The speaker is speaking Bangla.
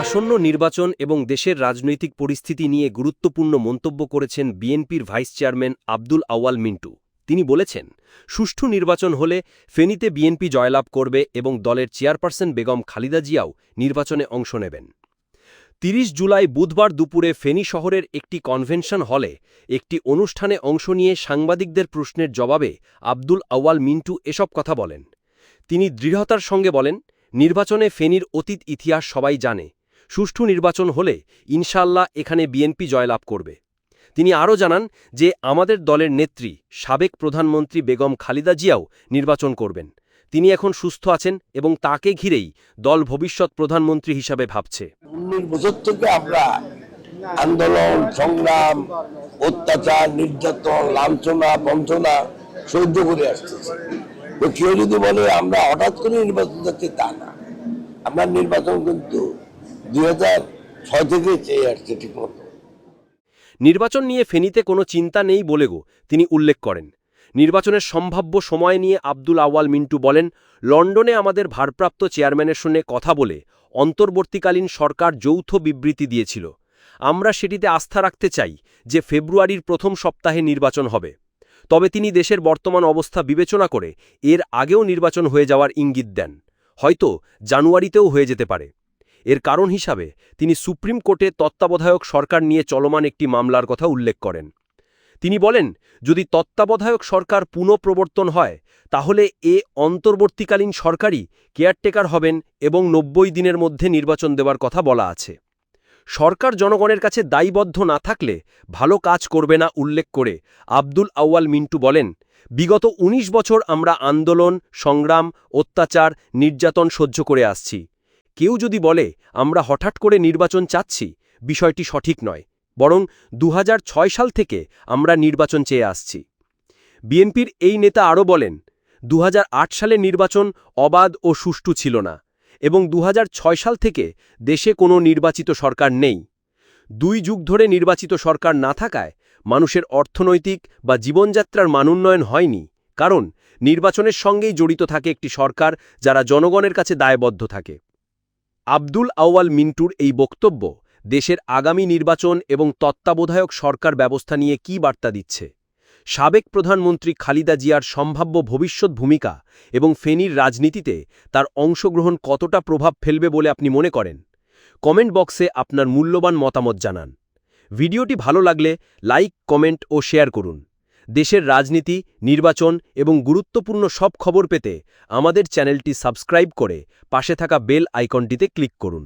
আসন্ন নির্বাচন এবং দেশের রাজনৈতিক পরিস্থিতি নিয়ে গুরুত্বপূর্ণ মন্তব্য করেছেন বিএনপির ভাইস চেয়ারম্যান আব্দুল আওয়াল মিন্টু। তিনি বলেছেন, সুষ্ঠু নির্বাচন হলে ফেনীতে বিএনপি জয়লাভ করবে এবং দলের চেয়ারপারসন বেগম খালিদা জিয়াও নির্বাচনে অংশ নেবেন। তিরিশ জুলাই বুধবার দুপুরে ফেনী শহরের একটি কনভেনশন হলে একটি অনুষ্ঠানে অংশ নিয়ে সাংবাদিকদের প্রশ্নের জবাবে আব্দুল আওয়াল মিন্টু এসব কথা বলেন। তিনি দৃঢ়তার সঙ্গে বলেন, নির্বাচনে ফেনীর অতীত ইতিহাস সবাই জানে সুষ্ঠু নির্বাচন হলে ইনশাল্লাহ এখানে বিএনপি জয়লাভ করবে। তিনি আরও জানান যে, আমাদের দলের নেত্রী, সাবেক প্রধানমন্ত্রী বেগম খালিদা জিয়াও নির্বাচন করবেন। তিনি এখন সুস্থ আছেন এবং তাকে ঘিরেই দল ভবিষ্যৎ প্রধানমন্ত্রী হিসাবে ভাবছে। উনিশ বছর থেকে আমরা আন্দোলন, সংগ্রাম, অত্যাচার, নির্যাতন, লাঞ্ছনা, বঞ্চনা সহ্য করে আসতেছি। তো কেউ যদি বলে আমরা হঠাৎ করে নির্বাচন যাচ্ছি, তা না। আমরা নির্বাচন কিন্তু দুই হাজার ছয় থেকে চেয়ে আসছে ঠিক মতো নির্বাচন নিয়ে ফেনীতে কোনো চিন্তা নেই বলেও তিনি উল্লেখ করেন। নির্বাচনের সম্ভাব্য সময় নিয়ে আব্দুল আওয়াল মিন্টু বলেন, লন্ডনে আমাদের ভারপ্রাপ্ত চেয়ারম্যানের সঙ্গে কথা বলে অন্তর্বর্তীকালীন সরকার যৌথ বিবৃতি দিয়েছিল। আমরা সেটিতে আস্থা রাখতে চাই যে ফেব্রুয়ারির প্রথম সপ্তাহে নির্বাচন হবে। তবে তিনি দেশের বর্তমান অবস্থা বিবেচনা করে এর আগেও নির্বাচন হয়ে যাওয়ার ইঙ্গিত দেন। হয়তো জানুয়ারিতেও হয়ে যেতে পারে। এর কারণ হিসাবে তিনি সুপ্রিম কোর্টে তত্ত্বাবধায়ক সরকার নিয়ে চলমান একটি মামলার কথা উল্লেখ করেন। তিনি বলেন, যদি তত্ত্বাবধায়ক সরকার পুনঃপ্রবর্তন হয়, তাহলে এ অন্তর্বর্তীকালীন সরকারই কেয়ারটেকার হবেন এবং নব্বই দিনের মধ্যে নির্বাচন দেওয়ার কথা বলা আছে। সরকার জনগণের কাছে দায়বদ্ধ না থাকলে ভালো কাজ করবে না উল্লেখ করে আব্দুল আউয়াল মিন্টু বলেন, বিগত ১৯ বছর আমরা আন্দোলন, সংগ্রাম, অত্যাচার, নির্যাতন সহ্য করে আসছি। কেউ যদি বলে, আমরা হঠাৎ করে নির্বাচন চাচ্ছি বিষয়টি সঠিক নয়, বরং দু হাজার ছয় সাল থেকে আমরা নির্বাচন চেয়ে আসছি। বিএনপির এই নেতা আরও বলেন, দুহাজার আট সালে নির্বাচন অবাধ ও সুষ্ঠু ছিল না, এবং দুহাজার ছয় সাল থেকে দেশে কোনো নির্বাচিত সরকার নেই। দুই যুগ ধরে নির্বাচিত সরকার না থাকায় মানুষের অর্থনৈতিক বা জীবনযাত্রার মানোন্নয়ন হয়নি, কারণ নির্বাচনের সঙ্গেই জড়িত থাকে একটি সরকার যারা জনগণের কাছে দায়বদ্ধ থাকে। আব্দুল আউয়াল মিন্টুর এই বক্তব্য দেশের আগামী নির্বাচন এবং তত্ত্বাবধায়ক সরকার ব্যবস্থা নিয়ে কী বার্তা দিচ্ছে? সাবেক প্রধানমন্ত্রী খালিদা জিয়ার সম্ভাব্য ভবিষ্যৎ ভূমিকা এবং ফেনীর রাজনীতিতে তার অংশগ্রহণ কতটা প্রভাব ফেলবে বলে আপনি মনে করেন? কমেন্ট বক্সে আপনার মূল্যবান মতামত জানান। ভিডিওটি ভালো লাগলে লাইক, কমেন্ট ও শেয়ার করুন। দেশের রাজনীতি, নির্বাচন এবং গুরুত্বপূর্ণ সব খবর পেতে আমাদের চ্যানেলটি সাবস্ক্রাইব করে পাশে থাকা বেল আইকনটিতে ক্লিক করুন।